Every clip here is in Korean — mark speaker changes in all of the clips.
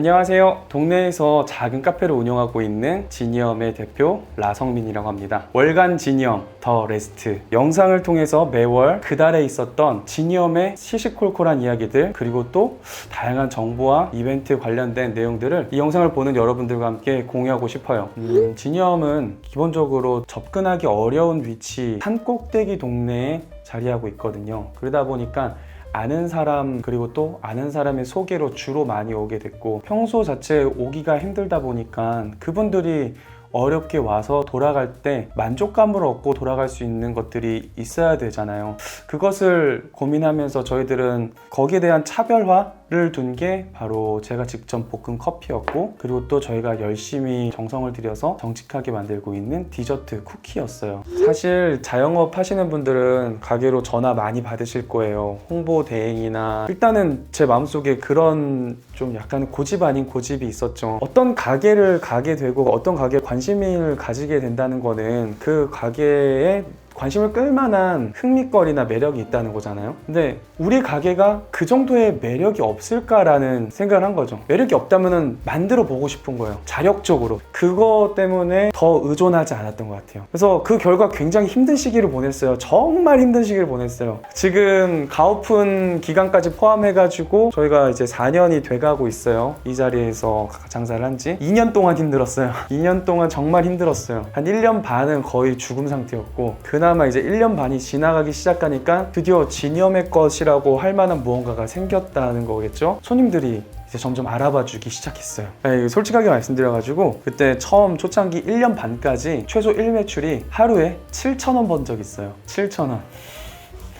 Speaker 1: 안녕하세요. 동네에서 작은 카페를 운영하고 있는 지니엄의 대표 라성민이라고 합니다. 월간 지니엄 더 레스트 영상을 통해서 매월 그달에 있었던 지니엄의 시시콜콜한 이야기들 그리고 또 다양한 정보와 이벤트 관련된 내용들을 이 영상을 보는 여러분들과 함께 공유하고 싶어요. 음, 지니엄은 기본적으로 접근하기 어려운 위치 산 꼭대기 동네에 자리하고 있거든요. 그러다 보니까 아는 사람 그리고 또 아는 사람의 소개로 주로 많이 오게 됐고 평소 자체 오기가 힘들다 보니까 그분들이 어렵게 와서 돌아갈 때 만족감을 얻고 돌아갈 수 있는 것들이 있어야 되잖아요. 그것을 고민하면서 저희들은 거기에 대한 차별화 를 둔 게 바로 제가 직접 볶은 커피였고 그리고 또 저희가 열심히 정성을 들여서 정직하게 만들고 있는 디저트 쿠키였어요. 사실 자영업 하시는 분들은 가게로 전화 많이 받으실 거예요. 홍보 대행이나 일단은 제 마음속에 그런 좀 약간 고집 아닌 고집이 있었죠. 어떤 가게를 가게 되고 어떤 가게에 관심을 가지게 된다는 거는 그 가게에 관심을 끌만한 흥미거리나 매력이 있다는 거잖아요. 근데 우리 가게가 그 정도의 매력이 없을까라는 생각을 한 거죠. 매력이 없다면은 만들어 보고 싶은 거예요. 자력적으로. 그거 때문에 더 의존하지 않았던 것 같아요. 그래서 그 결과 굉장히 힘든 시기를 보냈어요. 정말 힘든 시기를 보냈어요. 지금 가오픈 기간까지 포함해가지고 저희가 이제 4년이 돼가고 있어요. 이 자리에서 장사를 한 지 2년 동안 힘들었어요. 2년 동안 정말 힘들었어요. 한 1년 반은 거의 죽음 상태였고 그 나마 이제 1년 반이 지나가기 시작하니까 드디어 진염의 것이라고 할 만한 무언가가 생겼다는 거겠죠. 손님들이 이제 점점 알아봐 주기 시작했어요. 네, 솔직하게 말씀드려가지고 그때 처음 초창기 1년 반까지 최소 1매출이 하루에 7,000원 번 적 있어요. 7,000원.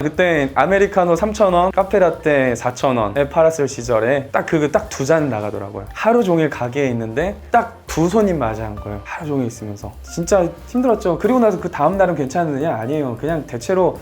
Speaker 1: 그때 아메리카노 3,000원, 카페라떼 4,000원에 팔았을 시절에 딱그딱두 잔 나가더라고요. 하루 종일 가게에 있는데 딱 두 손님 맞이한 거예요. 하루 종일 있으면서. 진짜 힘들었죠. 그리고 나서 그 다음 날은 괜찮느냐? 아니에요. 그냥 대체로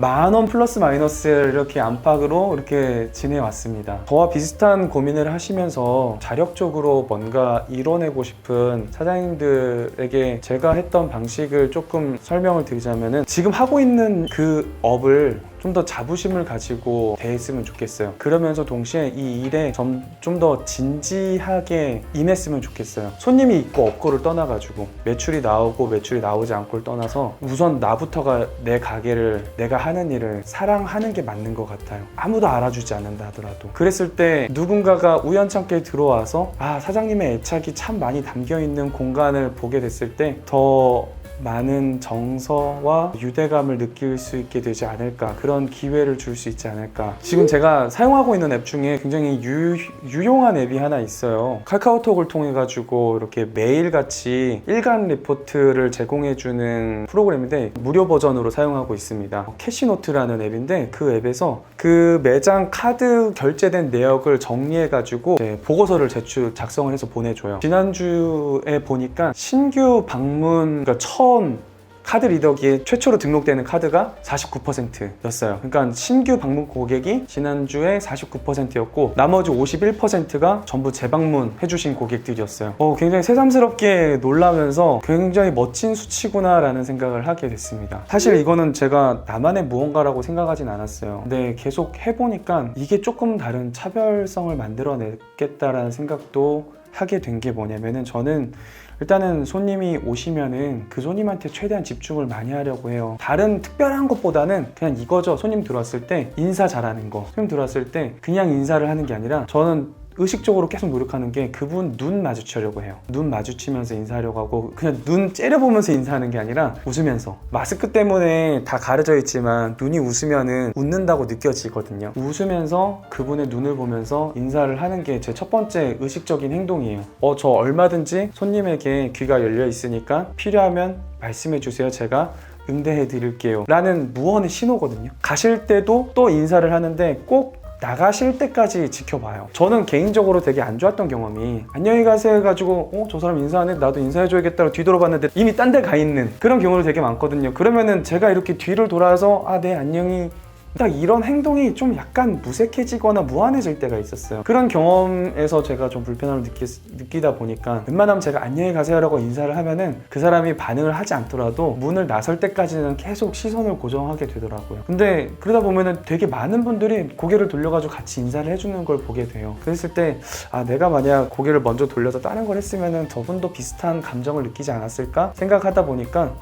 Speaker 1: 만 원 플러스 마이너스 이렇게 안팎으로 이렇게 지내왔습니다. 저와 비슷한 고민을 하시면서 자력적으로 뭔가 이뤄내고 싶은 사장님들에게 제가 했던 방식을 조금 설명을 드리자면은 지금 하고 있는 그 업을 좀 더 자부심을 가지고 대했으면 좋겠어요. 그러면서 동시에 이 일에 좀 더 진지하게 임했으면 좋겠어요. 손님이 있고 없고를 떠나가지고 매출이 나오고 매출이 나오지 않고를 떠나서 우선 나부터가 내 가게를 내가 하는 일을 사랑하는 게 맞는 것 같아요. 아무도 알아주지 않는다 하더라도. 그랬을 때 누군가가 우연찮게 들어와서 아, 사장님의 애착이 참 많이 담겨 있는 공간을 보게 됐을 때 더 많은 정서와 유대감을 느낄 수 있게 되지 않을까 그런 기회를 줄 수 있지 않을까. 지금 제가 사용하고 있는 앱 중에 굉장히 유, 유용한 앱이 하나 있어요. 카카오톡을 통해 가지고 이렇게 매일같이 일간 리포트를 제공해 주는 프로그램인데 무료 버전으로 사용하고 있습니다. 캐시노트라는 앱인데 그 앱에서 그 매장 카드 결제된 내역을 정리해 가지고 보고서를 제출 작성을 해서 보내줘요. 지난주에 보니까 신규 방문 그러니까 처음 카드 리더기에 최초로 등록되는 카드가 49%였어요. 그러니까 신규 방문 고객이 지난주에 49%였고 나머지 51%가 전부 재방문 해주신 고객들이었어요. 어, 굉장히 새삼스럽게 놀라면서 굉장히 멋진 수치구나라는 생각을 하게 됐습니다. 사실 이거는 제가 나만의 무언가라고 생각하진 않았어요. 근데 계속 해보니까 이게 조금 다른 차별성을 만들어내겠다라는 생각도 하게 된 게 뭐냐면은 저는 일단은 손님이 오시면은 그 손님한테 최대한 집중을 많이 하려고 해요. 다른 특별한 것보다는 그냥 이거죠. 손님 들어왔을 때 인사 잘하는 거. 손님 들어왔을 때 그냥 인사를 하는 게 아니라 저는 의식적으로 계속 노력하는 게 그분 눈 마주치려고 해요. 눈 마주치면서 인사하려고 하고 그냥 눈 째려보면서 인사하는 게 아니라 웃으면서 마스크 때문에 다 가려져 있지만 눈이 웃으면은 웃는다고 느껴지거든요. 웃으면서 그분의 눈을 보면서 인사를 하는 게 제 첫 번째 의식적인 행동이에요. 어, 저 얼마든지 손님에게 귀가 열려 있으니까 필요하면 말씀해 주세요. 제가 응대해 드릴게요. 라는 무언의 신호거든요. 가실 때도 또 인사를 하는데 꼭 나가실 때까지 지켜봐요. 저는 개인적으로 되게 안 좋았던 경험이 안녕히 가세요 해가지고 어, 저 사람 인사하네 나도 인사해줘야겠다고 뒤돌아봤는데 이미 딴 데 가 있는 그런 경우도 되게 많거든요. 그러면은 제가 이렇게 뒤를 돌아서 아, 네, 안녕히 딱 이런 행동이 좀 약간 무색해지거나 무한해질 때가 있었어요. 그런 경험에서 제가 좀 불편함을 느끼, 느끼다 보니까 웬만하면 제가 안녕히 가세요라고 인사를 하면은 그 사람이 반응을 하지 않더라도 문을 나설 때까지는 계속 시선을 고정하게 되더라고요. 근데 그러다 보면은 되게 많은 분들이 고개를 돌려가지고 같이 인사를 해주는 걸 보게 돼요. 그랬을 때 아, 내가 만약 고개를 먼저 돌려서 다른 걸 했으면은 저분도 비슷한 감정을 느끼지 않았을까 생각하다 보니까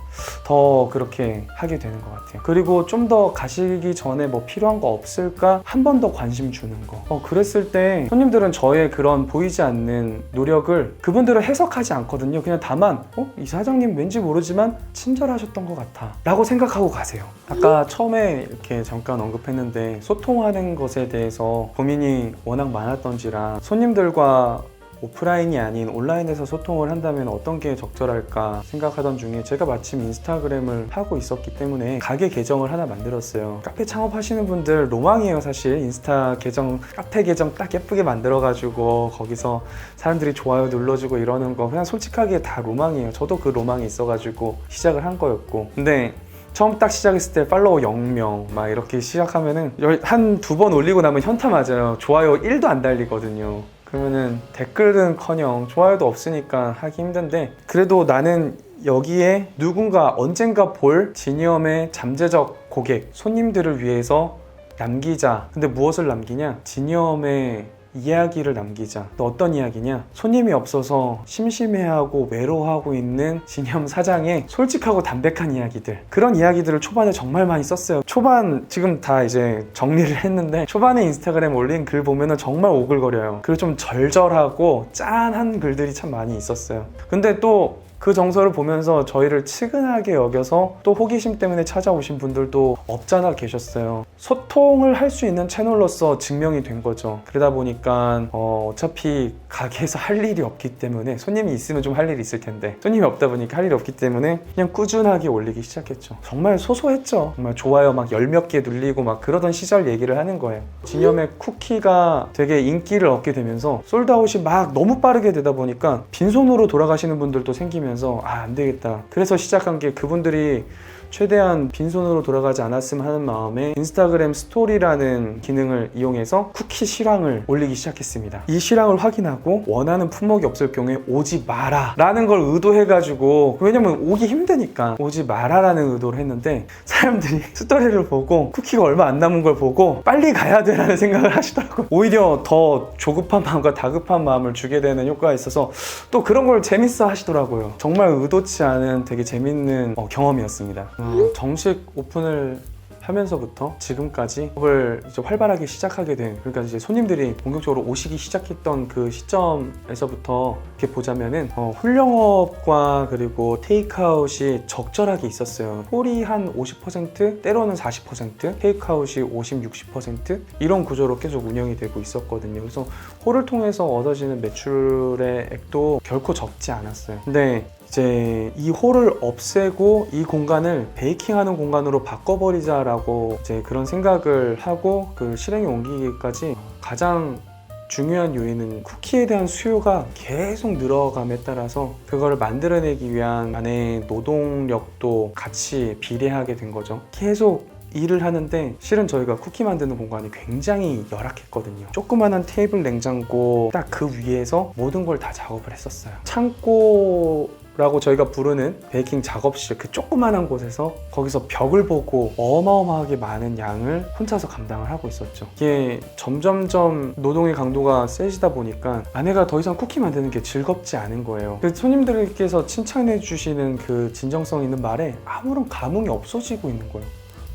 Speaker 1: 더 그렇게 하게 되는 것 같아요. 그리고 좀 더 가시기 전에 뭐 필요한 거 없을까 한 번 더 관심 주는 거. 어, 그랬을 때 손님들은 저의 그런 보이지 않는 노력을 그분들은 해석하지 않거든요. 그냥 다만 어? 이 사장님 왠지 모르지만 친절하셨던 것 같아. 라고 생각하고 가세요. 아까 처음에 이렇게 잠깐 언급했는데 소통하는 것에 대해서 고민이 워낙 많았던지라 손님들과 오프라인이 아닌 온라인에서 소통을 한다면 어떤 게 적절할까 생각하던 중에 제가 마침 인스타그램을 하고 있었기 때문에 가게 계정을 하나 만들었어요. 카페 창업하시는 분들 로망이에요, 사실. 인스타 계정, 카페 계정 딱 예쁘게 만들어가지고 거기서 사람들이 좋아요 눌러주고 이러는 거 그냥 솔직하게 다 로망이에요. 저도 그 로망이 있어가지고 시작을 한 거였고. 근데 처음 딱 시작했을 때 팔로워 0명 막 이렇게 시작하면은 한 두 번 올리고 나면 현타 맞아요. 좋아요 1도 안 달리거든요. 그러면은 댓글은커녕 좋아요도 없으니까 하기 힘든데 그래도 나는 여기에 누군가 언젠가 볼 지니엄의 잠재적 고객 손님들을 위해서 남기자. 근데 무엇을 남기냐? 지니엄의 이야기를 남기자. 또 어떤 이야기냐? 손님이 없어서 심심해하고 외로워하고 있는 진염 사장의 솔직하고 담백한 이야기들. 그런 이야기들을 초반에 정말 많이 썼어요. 초반 지금 다 이제 정리를 했는데 초반에 인스타그램 올린 글 보면은 정말 오글거려요. 그리고 좀 절절하고 짠한 글들이 참 많이 있었어요. 근데 또그 정서를 보면서 저희를 측은하게 여겨서 또 호기심 때문에 찾아오신 분들도 없잖아 계셨어요. 소통을 할 수 있는 채널로서 증명이 된 거죠. 그러다 보니까 어, 어차피 가게에서 할 일이 없기 때문에 손님이 있으면 좀 할 일이 있을 텐데 손님이 없다 보니까 할 일이 없기 때문에 그냥 꾸준하게 올리기 시작했죠. 정말 소소했죠. 정말 좋아요 막 열 몇 개 눌리고 막 그러던 시절 얘기를 하는 거예요. 진염의 쿠키가 되게 인기를 얻게 되면서 솔드아웃이 막 너무 빠르게 되다 보니까 빈손으로 돌아가시는 분들도 생기면서 아 안 되겠다. 그래서 시작한 게 그분들이 최대한 빈손으로 돌아가지 않았으면 하는 마음에 인스타그램 스토리라는 기능을 이용해서 쿠키 실황을 올리기 시작했습니다. 이 실황을 확인하고 원하는 품목이 없을 경우에 오지 마라 라는 걸 의도해가지고 왜냐면 오기 힘드니까 오지 마라 라는 의도를 했는데 사람들이 스토리를 보고 쿠키가 얼마 안 남은 걸 보고 빨리 가야 돼 라는 생각을 하시더라고요. 오히려 더 조급한 마음과 다급한 마음을 주게 되는 효과가 있어서 또 그런 걸 재밌어 하시더라고요. 정말 의도치 않은 되게 재밌는 어, 경험이었습니다. 어, 정식 오픈을 하면서부터 지금까지 업을 이제 활발하게 시작하게 된 그러니까 이제 손님들이 본격적으로 오시기 시작했던 그 시점에서부터 이렇게 보자면은 어, 훌영업과 그리고 테이크아웃이 적절하게 있었어요. 홀이 한 50% 때로는 40% 테이크아웃이 50, 60% 이런 구조로 계속 운영이 되고 있었거든요. 그래서 홀을 통해서 얻어지는 매출의 액도 결코 적지 않았어요. 근데 이제 이 홀을 없애고 이 공간을 베이킹하는 공간으로 바꿔버리자라고 이제 그런 생각을 하고 그 실행에 옮기기까지 가장 중요한 요인은 쿠키에 대한 수요가 계속 늘어감에 따라서 그거를 만들어내기 위한 안에 노동력도 같이 비례하게 된 거죠. 계속 일을 하는데 실은 저희가 쿠키 만드는 공간이 굉장히 열악했거든요. 조그만한 테이블 냉장고 딱 그 위에서 모든 걸 다 작업을 했었어요. 창고 라고 저희가 부르는 베이킹 작업실 그 조그만한 곳에서 거기서 벽을 보고 어마어마하게 많은 양을 혼자서 감당을 하고 있었죠. 이게 점점점 노동의 강도가 세지다 보니까 아내가 더 이상 쿠키 만드는 게 즐겁지 않은 거예요. 그 손님들께서 칭찬해 주시는 그 진정성 있는 말에 아무런 감흥이 없어지고 있는 거예요.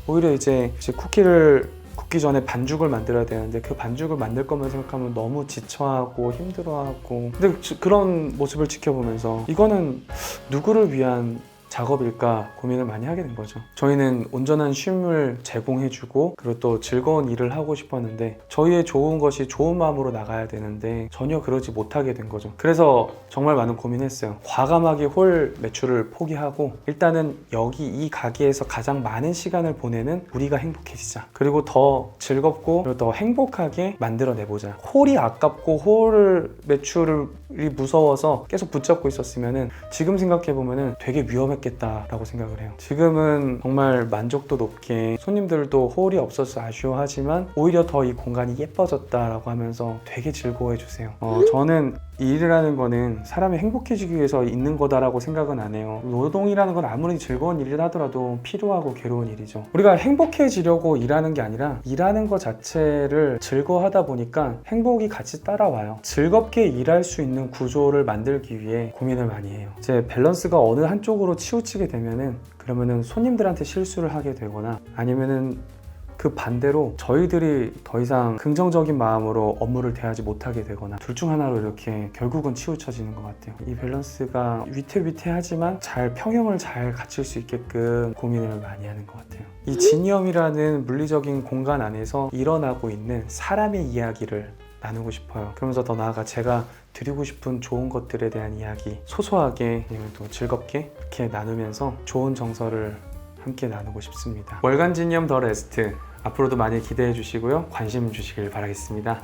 Speaker 1: 오히려 이제, 이제 쿠키를 굽기 전에 반죽을 만들어야 되는데 그 반죽을 만들 것만 생각하면 너무 지쳐하고 힘들어하고. 근데 지- 그런 모습을 지켜보면서 이거는 누구를 위한 작업일까 고민을 많이 하게 된 거죠. 저희는 온전한 쉼을 제공해주고 그리고 또 즐거운 일을 하고 싶었는데 저희의 좋은 것이 좋은 마음으로 나가야 되는데 전혀 그러지 못하게 된 거죠. 그래서 정말 많은 고민했어요. 과감하게 홀 매출을 포기하고 일단은 여기 이 가게에서 가장 많은 시간을 보내는 우리가 행복해지자. 그리고 더 즐겁고 그리고 더 행복하게 만들어내보자. 홀이 아깝고 홀 매출이 무서워서 계속 붙잡고 있었으면은 지금 생각해 보면은 되게 위험했 겠다. 좋았겠다라고 생각을 해요. 지금은 정말 만족도 높게 손님들도 호울이 없어서 아쉬워하지만 오히려 더 이 공간이 예뻐졌다라고 하면서 되게 즐거워해 주세요. 어, 저는 이 일을 하는 거는 사람이 행복해지기 위해서 있는 거다라고 생각은 안 해요. 노동이라는 건 아무리 즐거운 일이라 하더라도 필요하고 괴로운 일이죠. 우리가 행복해지려고 일하는 게 아니라 일하는 것 자체를 즐거워하다 보니까 행복이 같이 따라와요. 즐겁게 일할 수 있는 구조를 만들기 위해 고민을 많이 해요. 이제 밸런스가 어느 한쪽으로 치우치게 되면은 그러면은 손님들한테 실수를 하게 되거나 아니면은 그 반대로 저희들이 더 이상 긍정적인 마음으로 업무를 대하지 못하게 되거나 둘 중 하나로 이렇게 결국은 치우쳐지는 것 같아요. 이 밸런스가 위태위태하지만 잘 평형을 잘 갖출 수 있게끔 고민을 많이 하는 것 같아요. 이 진이엄이라는 물리적인 공간 안에서 일어나고 있는 사람의 이야기를 나누고 싶어요. 그러면서 더 나아가 제가 드리고 싶은 좋은 것들에 대한 이야기 소소하게 또 즐겁게 이렇게 나누면서 좋은 정서를 함께 나누고 싶습니다. 월간 진념 더 레스트 앞으로도 많이 기대해 주시고요. 관심 주시길 바라겠습니다.